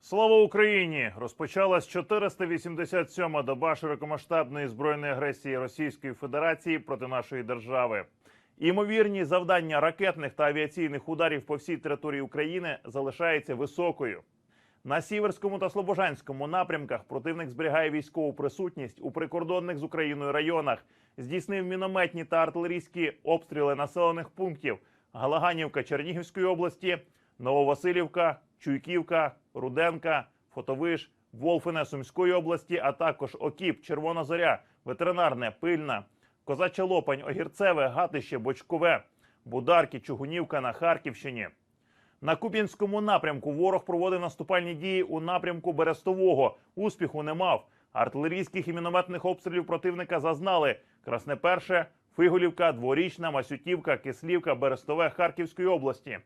Слава Україні! Розпочалась 487-ма доба широкомасштабної збройної агресії Російської Федерації проти нашої держави. Імовірність завдання ракетних та авіаційних ударів по всій території України залишається високою. На сіверському та слобожанському напрямках противник зберігає військову присутність у прикордонних з Україною районах, здійснив мінометні та артилерійські обстріли населених пунктів Галаганівка Чернігівської області, Нововасилівка, Чуйківка, Руденка, Фотовиш, Волфине Сумської області, а також Окіп, Червона Зоря, Ветеринарне, Пильна, Козача Лопань, Огірцеве, Гатище, Бочкове, Бударки, Чугунівка на Харківщині. На Куп'янському напрямку ворог проводив наступальні дії у напрямку Берестового. Успіху не мав. Артилерійських і мінометних обстрілів противника зазнали Красне Перше, Фиголівка, Дворічна, Масютівка, Кислівка, Берестове Харківської області.